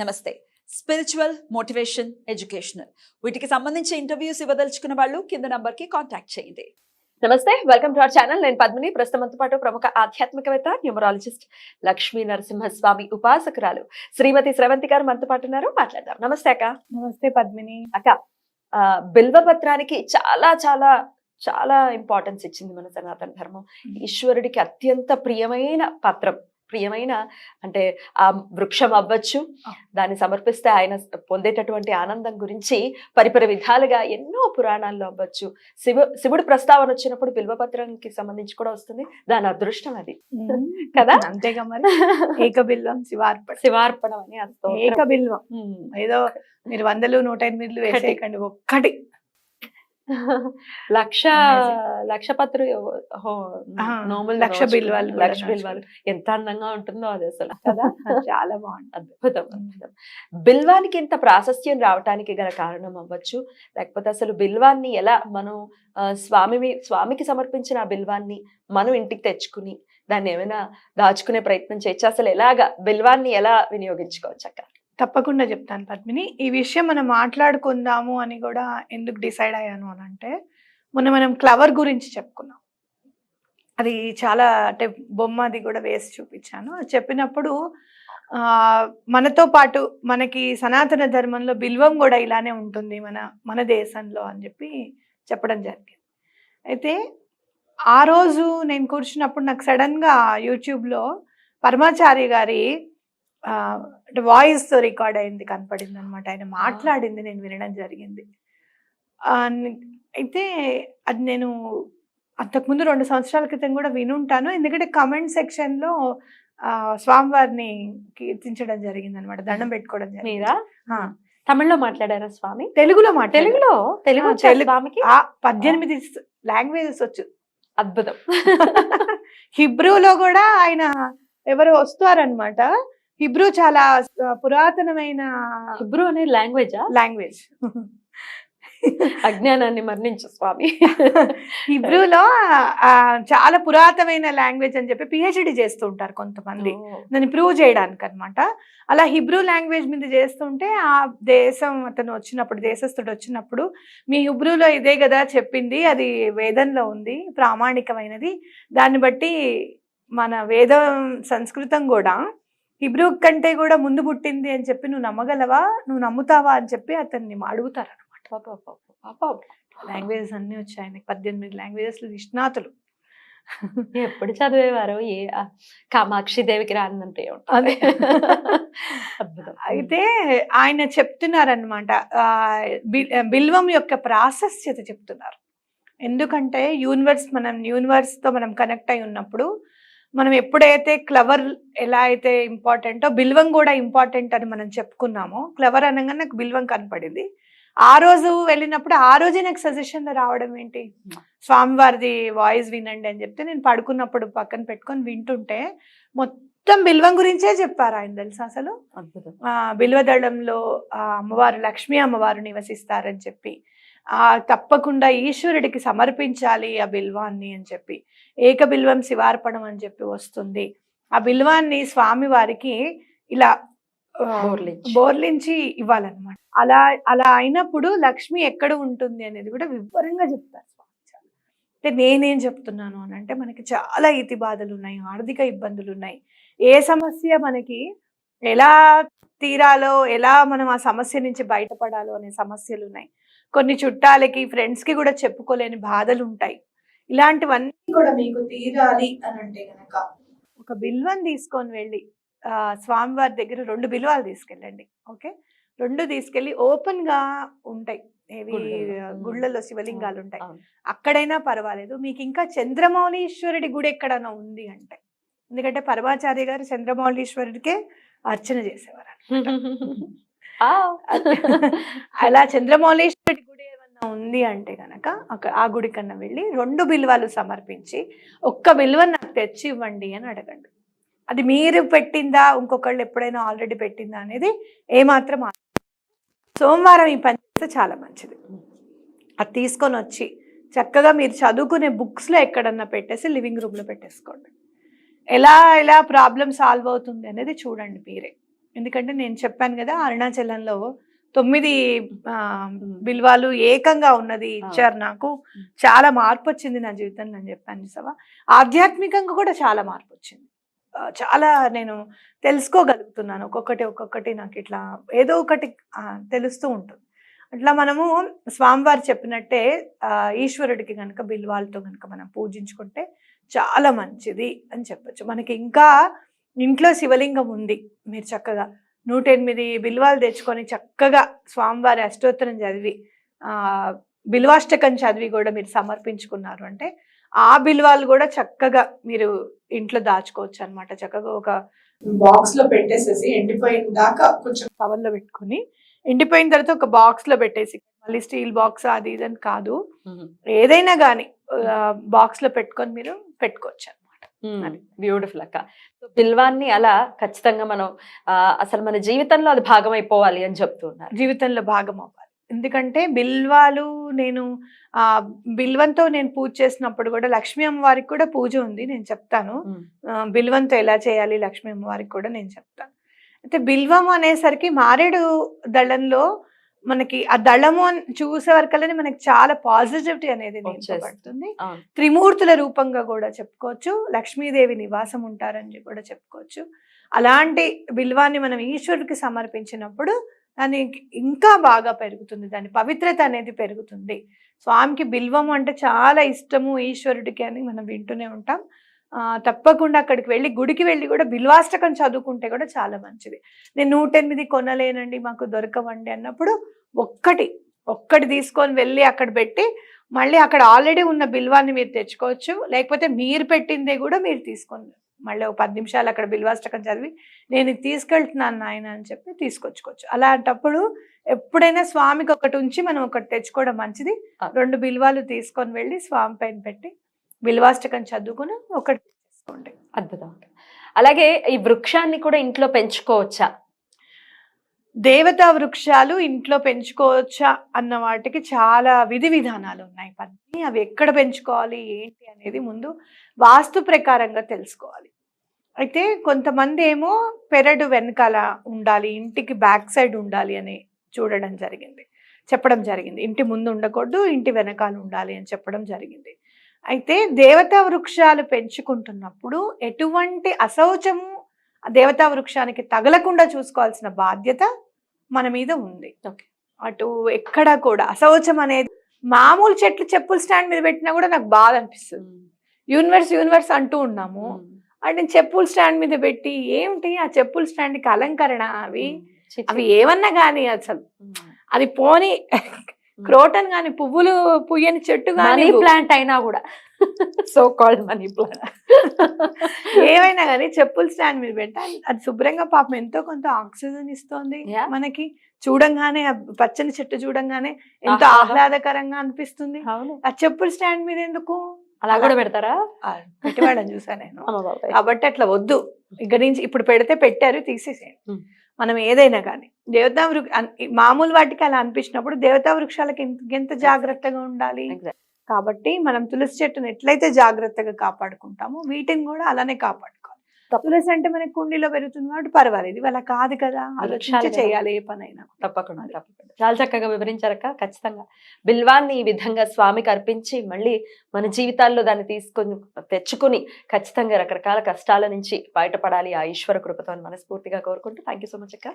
నమస్తే. Spiritual motivation educational వీటికి సంబంధించి ఇంటర్వ్యూస్ ఇవ్వదలుచుకున్న వాళ్ళు కింద నంబర్కి కాంటాక్ట్ చేయండి. నమస్తే వెల్కమ్ టు అవర్ ఛానల్ నేను పద్మిని. ప్రస్తుతంతో పాటు ప్రముఖ ఆధ్యాత్మికవేత్త న్యూమరాలజిస్ట్ లక్ష్మీ నరసింహస్వామి ఉపాసకురాలు శ్రీమతి స్రవంతి గారు మనతో పాటు ఉన్నారు. మాట్లాడదాం. నమస్తే అక్క. నమస్తే పద్మిని. అక్క బిల్వపత్రానికి చాలా చాలా చాలా ఇంపార్టెన్స్ ఇచ్చింది మన సనాతన ధర్మం. ఈశ్వరుడికి అత్యంత ప్రియమైన పత్రం. ప్రియమైన అంటే ఆ వృక్షం అవ్వచ్చు. దాన్ని సమర్పిస్తే ఆయన పొందేటటువంటి ఆనందం గురించి పరిపరి విధాలుగా ఎన్నో పురాణాల్లో అవ్వచ్చు. శివ శివుడు ప్రస్తావన వచ్చినప్పుడు బిల్వపత్రానికి సంబంధించి కూడా వస్తుంది. దాని అదృష్టం అది. కదా? అంతేగా మరి. ఏకబిల్వం శివార్పణ. శివార్పణం అని స్తోత్రం. ఏకబిల్వం. ఏదో మీరు వందలు నూట ఎనిమిదిలు వేసేయకండి. ఒక్కటి. లక్ష. లక్ష పత్రు లక్ష బిల్వాలు లక్ష బిల్వాలు ఎంత అందంగా ఉంటుందో అది అసలు. కదా? చాలా బాగుంది అద్భుతం అద్భుతం. బిల్వానికి ఇంత ప్రాశస్త్యం రావటానికి గల కారణం అవ్వచ్చు. లేకపోతే అసలు బిల్వాన్ని ఎలా మనం స్వామి స్వామికి సమర్పించిన ఆ బిల్వాన్ని మనం ఇంటికి తెచ్చుకుని దాన్ని ఏమైనా దాచుకునే ప్రయత్నం చేయొచ్చు? అసలు ఎలాగా బిల్వాన్ని ఎలా వినియోగించుకోవచ్చు అక్క? తప్పకుండా చెప్తాను పద్మిని. ఈ విషయం మనం మాట్లాడుకుందాము అని కూడా ఎందుకు డిసైడ్ అయ్యాను అని అంటే మొన్న మనం క్లవర్ గురించి చెప్పుకున్నాం. అది చాలా అంటే బొమ్మ అది కూడా వేసి చూపించాను. అది చెప్పినప్పుడు మనతో పాటు మనకి సనాతన ధర్మంలో బిల్వం కూడా ఇలానే ఉంటుంది మన మన దేశంలో అని చెప్పి చెప్పడం జరిగింది. అయితే ఆ రోజు నేను కూర్చున్నప్పుడు నాకు సడన్గా యూట్యూబ్లో పరమాచారి గారి అంటే వాయిస్ రికార్డ్ అయింది కనపడింది అనమాట ఆయన మాట్లాడింది నేను వినడం జరిగింది. అయితే అది నేను అంతకుముందు రెండు సంవత్సరాల క్రితం కూడా వినుంటాను. ఎందుకంటే కమెంట్ సెక్షన్లో స్వామివారిని కీర్తించడం జరిగింది అనమాట దండం పెట్టుకోవడం జరిగింది. మీరా? తమిళ్ళో మాట్లాడారా స్వామి? తెలుగులో మాట తెలుగులో? తెలుగు. స్వామికి? ఆ పద్దెనిమిది లాంగ్వేజెస్ వచ్చు. అద్భుతం. హిబ్రూలో కూడా ఆయన ఎవరు వస్తారనమాట హిబ్రూ చాలా పురాతనమైన హిబ్రూ అనే లాంగ్వేజా లాంగ్వేజ్. అజ్ఞానాన్ని మరణించు స్వామి. హిబ్రూలో చాలా పురాతనమైన లాంగ్వేజ్ అని చెప్పి పిహెచ్డి చేస్తూ ఉంటారు కొంతమంది. దాన్ని ప్రూవ్ చేయడానికి అనమాట అలా హిబ్రూ లాంగ్వేజ్ మీద చేస్తుంటే ఆ దేశం అతను వచ్చినప్పుడు దేశస్థుడు వచ్చినప్పుడు మీ హిబ్రూలో ఇదే కదా చెప్పింది అది వేదంలో ఉంది ప్రామాణికమైనది దాన్ని బట్టి మన వేదం సంస్కృతం కూడా హిబ్రూ కంటే కూడా ముందు పుట్టింది అని చెప్పి నువ్వు నమ్మగలవా? నువ్వు నమ్ముతావా అని చెప్పి అతన్ని అడుగుతారు అనమాట లాంగ్వేజెస్ అన్ని వచ్చాయి ఆయనకి పద్దెనిమిది లాంగ్వేజెస్ నిష్ణాతులు. ఎప్పుడు చదివేవారు ఏ కామాక్షి దేవికి రానంటే అదే. అయితే ఆయన చెప్తున్నారనమాట బిల్వం యొక్క ప్రాశస్యత చెప్తున్నారు. ఎందుకంటే యూనివర్స్ మనం యూనివర్స్తో మనం కనెక్ట్ అయి ఉన్నప్పుడు మనం ఎప్పుడైతే క్లవర్ ఎలా అయితే ఇంపార్టెంటో బిల్వం కూడా ఇంపార్టెంట్ అని మనం చెప్పుకున్నామో క్లవర్ అనగానే నాకు బిల్వం కనపడింది. ఆ రోజు వెళ్ళినప్పుడు ఆ రోజే నాకు సజెషన్లో రావడం ఏంటి? స్వామివారిది వాయిస్ వినండి అని చెప్తే నేను పడుకున్నప్పుడు పక్కన పెట్టుకొని వింటుంటే మొత్తం బిల్వం గురించే చెప్పారు ఆయన తెలుసా అసలు? బిల్వదళంలో ఆ అమ్మవారు లక్ష్మీ అమ్మవారు నివసిస్తారని చెప్పి. తప్పకుండా ఈశ్వరుడికి సమర్పించాలి ఆ బిల్వాన్ని అని చెప్పి ఏక బిల్వం శివార్పణం అని చెప్పి వస్తుంది ఆ బిల్వాన్ని స్వామి వారికి ఇలా ఆ, బోర్లించి. ఇవ్వాలన్నమాట అలా అలా అయినప్పుడు లక్ష్మి ఎక్కడ ఉంటుంది అనేది కూడా వివరంగా చెప్తారు. అంటే నేనేం చెప్తున్నాను అని అంటే మనకి చాలా ఇతి బాధలు ఉన్నాయి ఆర్థిక ఇబ్బందులు ఉన్నాయి ఏ సమస్య మనకి ఎలా తీరాలో ఎలా మనం ఆ సమస్య నుంచి బయటపడాలో అనే సమస్యలు ఉన్నాయి కొన్ని చుట్టాలకి ఫ్రెండ్స్కి కూడా చెప్పుకోలేని బాధలు ఉంటాయి ఇలాంటివన్నీ కూడా మీకు తీరాలి అని అంటే గనక ఒక బిల్వం తీసుకొని వెళ్ళి ఆ, స్వామివారి దగ్గర రెండు బిల్వాలు తీసుకెళ్ళండి ఓకే? రెండు తీసుకెళ్ళి ఓపెన్గా ఉంటాయి. ఏవి? గుళ్ళలో. శివలింగాలు ఉంటాయి. అక్కడైనా పర్వాలేదు. మీకు ఇంకా చంద్రమౌళీశ్వరుడి గుడి ఎక్కడైనా ఉంది అంటే ఎందుకంటే పరమాచార్య గారు చంద్రమౌళీశ్వరుడికే అర్చన చేసేవారు. అలా చంద్రమౌళీశ్వరుడి గుడి ఏమన్నా ఉంది అంటే గనక అక్కడ ఆ గుడి కన్నా వెళ్ళి రెండు బిల్వాలు సమర్పించి ఒక్క బిల్వ నాకు తెచ్చి ఇవ్వండి అని అడగండి. అది మీరు పెట్టిందా ఇంకొకళ్ళు ఎప్పుడైనా ఆల్రెడీ పెట్టిందా అనేది ఏమాత్రం ఆ- సోమవారం ఈ పని చేస్తే చాలా మంచిది. అది తీసుకొని వచ్చి చక్కగా మీరు చదువుకునే బుక్స్లో ఎక్కడన్నా పెట్టేసి లివింగ్ రూమ్లో పెట్టేసుకోండి. ఎలా ఎలా ప్రాబ్లం సాల్వ్ అవుతుంది అనేది చూడండి మీరే. ఎందుకంటే నేను చెప్పాను కదా అరుణాచలంలో తొమ్మిది బిల్వాలు ఏకంగా ఉన్నది ఇచ్చారు నాకు. చాలా మార్పు వచ్చింది నా జీవితంలో అని చెప్పాను చూసావా? ఆధ్యాత్మికంగా కూడా చాలా మార్పు వచ్చింది చాలా నేను తెలుసుకోగలుగుతున్నాను. ఒక్కొక్కటి ఒక్కొక్కటి నాకు ఇట్లా ఏదో ఒకటి తెలుస్తూ ఉంటుంది. అట్లా మనము స్వామివారు చెప్పినట్టే ఈశ్వరుడికి కనుక బిల్వాలతో కనుక మనం పూజించుకుంటే చాలా మంచిది అని చెప్పొచ్చు. మనకి ఇంకా ఇంట్లో శివలింగం ఉంది మీరు చక్కగా. నూట ఎనిమిది బిల్వాలు తెచ్చుకొని చక్కగా స్వామివారి అష్టోత్తరం చదివి ఆ బిల్వాష్టకం చదివి కూడా మీరు సమర్పించుకున్నారు అంటే ఆ బిల్వాలు కూడా చక్కగా మీరు ఇంట్లో దాచుకోవచ్చు అన్నమాట. చక్కగా ఒక బాక్స్లో పెట్టేసేసి ఎండిపోయిన దాకా కొంచెం కవర్లో పెట్టుకొని ఎండిపోయిన తర్వాత ఒక బాక్స్లో పెట్టేసి మళ్ళీ స్టీల్ బాక్స్ అది ఇదని కాదు. ఏదైనా కానీ బాక్స్లో పెట్టుకొని మీరు పెట్టుకోవచ్చు అనమాట బ్యూటిఫుల్ అక్క. సో బిల్వాన్ని అలా ఖచ్చితంగా మనం ఆ, అసలు మన జీవితంలో అది భాగం అయిపోవాలి అని చెప్తున్నారు జీవితంలో భాగం అవ్వాలి ఎందుకంటే బిల్వాలు నేను ఆ బిల్వంతో నేను పూజ చేసినప్పుడు కూడా లక్ష్మీ అమ్మవారికి కూడా పూజ ఉంది నేను చెప్తాను. బిల్వంతో ఎలా చేయాలి లక్ష్మీ అమ్మవారికి కూడా నేను చెప్తాను. అయితే బిల్వం అనేసరికి మారేడు దళంలో మనకి ఆ దళము అని చూసే వరకల్లానే మనకి చాలా పాజిటివిటీ అనేది. నింపబడుతుంది. త్రిమూర్తుల రూపంగా కూడా చెప్పుకోవచ్చు. లక్ష్మీదేవి నివాసం ఉంటారని కూడా చెప్పుకోవచ్చు. అలాంటి బిల్వాన్ని మనం ఈశ్వరుడికి సమర్పించినప్పుడు దానికి ఇంకా బాగా పెరుగుతుంది. దాని పవిత్రత అనేది పెరుగుతుంది. స్వామికి బిల్వం అంటే చాలా ఇష్టము ఈశ్వరుడికి అని మనం వింటూనే ఉంటాం. ఆ, తప్పకుండా అక్కడికి వెళ్ళి గుడికి వెళ్ళి కూడా బిల్వాష్టకం చదువుకుంటే కూడా చాలా మంచిది. నేను నూట ఎనిమిది కొనలేనండి మాకు దొరకవండి అన్నప్పుడు ఒక్కటి ఒక్కటి తీసుకొని వెళ్ళి అక్కడ పెట్టి మళ్ళీ అక్కడ ఆల్రెడీ ఉన్న బిల్వాన్ని మీరు తెచ్చుకోవచ్చు. లేకపోతే మీరు పెట్టిందే కూడా మీరు తీసుకొని మళ్ళీ ఒక పది నిమిషాలు అక్కడ బిల్వాష్టకం చదివి నేను తీసుకెళ్తున్నాను నాయన అని చెప్పి తీసుకొచ్చుకోవచ్చు. అలాంటప్పుడు ఎప్పుడైనా స్వామికి ఒకటి ఉంచి మనం ఒకటి తెచ్చుకోవడం మంచిది. రెండు బిల్వాలు తీసుకొని వెళ్ళి స్వామి పైన పెట్టి బిల్వాష్టకం చదువుకుని ఒకటి తీసుకోండి అద్భుతం. అలాగే ఈ వృక్షాన్ని కూడా ఇంట్లో పెంచుకోవచ్చా? దేవతా వృక్షాలు ఇంట్లో పెంచుకోవచ్చా అన్న వాటికి చాలా విధి విధానాలు ఉన్నాయి. పని అవి ఎక్కడ పెంచుకోవాలి? ఏంటి అనేది ముందు వాస్తు ప్రకారంగా తెలుసుకోవాలి. అయితే కొంతమంది ఏమో పెరడు వెనకాల ఉండాలి ఇంటికి బ్యాక్ సైడ్ ఉండాలి అని చూడడం జరిగింది. చెప్పడం జరిగింది. ఇంటి ముందు ఉండకూడదు ఇంటి వెనకాల ఉండాలి అని చెప్పడం జరిగింది. అయితే దేవతా వృక్షాలు పెంచుకుంటున్నప్పుడు ఎటువంటి అశౌచము దేవతా వృక్షానికి తగలకుండా చూసుకోవాల్సిన బాధ్యత మన మీద ఉంది. అటు ఎక్కడ కూడా అశౌచం అనేది మామూలు చెట్లు చెప్పుల స్టాండ్ మీద పెట్టినా కూడా నాకు బాధ అనిపిస్తుంది. యూనివర్స్ యూనివర్స్ అంటూ ఉన్నాము. అంటే నేను చెప్పుల స్టాండ్ మీద పెట్టి ఏమిటి ఆ చెప్పుల స్టాండ్కి అలంకరణ అవి? అవి ఏమన్నా కానీ అసలు. అది పోని క్రోటన్ గాని పువ్వులు పుయ్యని చెట్టు గాని ప్లాంట్ అయినా కూడా. So called money plant. ఏమైనా కానీ చెప్పుల స్టాండ్ మీద పెట్టా. అది శుభ్రంగా పాపం ఎంతో కొంత ఆక్సిజన్ ఇస్తోంది. మనకి. చూడంగానే పచ్చని చెట్టు చూడంగానే ఎంతో ఆహా. ఆహ్లాదకరంగా అనిపిస్తుంది. ఆ చెప్పుల స్టాండ్ మీద ఎందుకు? అలా కూడా పెడతారా? పెట్టేవాడని చూసా నేను. కాబట్టి అట్లా వద్దు. ఇక్కడి నుంచి ఇప్పుడు పెడితే పెట్టారు తీసేసేయండి. మనం ఏదైనా కానీ. దేవతా వృక్ష మామూలు వాటికి అలా అనిపించినప్పుడు దేవతా వృక్షాలకి ఎంత- జాగ్రత్తగా ఉండాలి. కాబట్టి మనం తులసి చెట్టును ఎట్లయితే జాగ్రత్తగా కాపాడుకుంటామో వీటిని కూడా అలానే కాపాడుకోవాలి. తులసి అంటే మనకి కుండీలో పెరుగుతుంది కాబట్టి పర్వాలేదు అలా కాదు కదా ఆలోచించి. చేయాలి ఏ పనైనా. తప్పకుండా తప్పకుండా. చాలా చక్కగా వివరించారక్క ఖచ్చితంగా. బిల్వాన్ని ఈ విధంగా స్వామికి అర్పించి మళ్ళీ మన జీవితాల్లో దాన్ని తీసుకొని తెచ్చుకుని ఖచ్చితంగా రకరకాల కష్టాల నుంచి బయటపడాలి ఆ ఈశ్వర కృపతో మనస్ఫూర్తిగా కోరుకుంటూ. థ్యాంక్ యూ సో మచ్ అక్క.